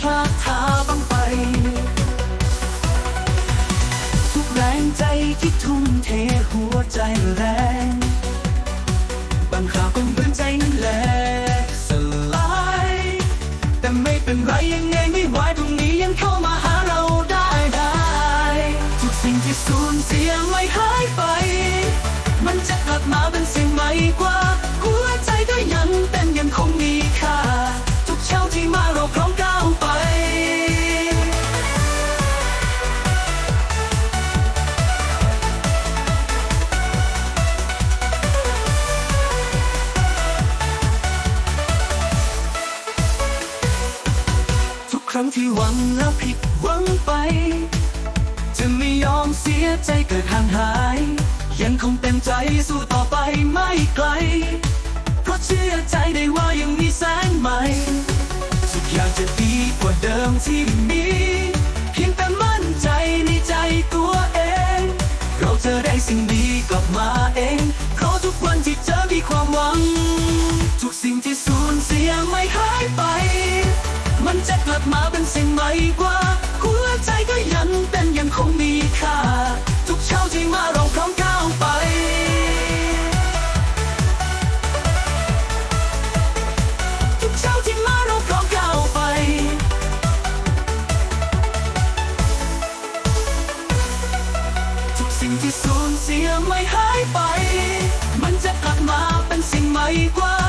พลาดท่าบ้างไป ทุกแรงใจที่ทุ่มเทหัวใจแรง บางคราวก็เหมือนใจนั้นแหลกสลาย แต่ไม่เป็นไรยังไงไม่ไหวตรงนี้ยังเข้ามาหาเราได้ได้ ทุกสิ่งที่สูญเสียไม่หายไป มันจะ รั้งที่หวังแล้วผิดหวังไป จะไม่ยอมเสียใจเกิดห่างหาย ยังคงเต็มใจสู้ต่อไปไม่ไกล เพราะเชื่อใจได้ว่ายังมีแสงใหม่ทุกอย่างจะดีกว่าเดิมที่มีเพียงแต่มั่นใจในใจตัวเอง เราจะได้สิ่ง บมาเป็นสิ่งใหม่กว่า หัวใจก็ยังเป็นยังคงมีค่า ทุกเช้าที่มาเราพร้อมก้าวไป ทุกเช้าที่มาเราพร้อมก้าวไป ทุกสิ่งที่สูญเสียไม่หายไป มันจะกลับมาเป็นสิ่งใหม่กว่า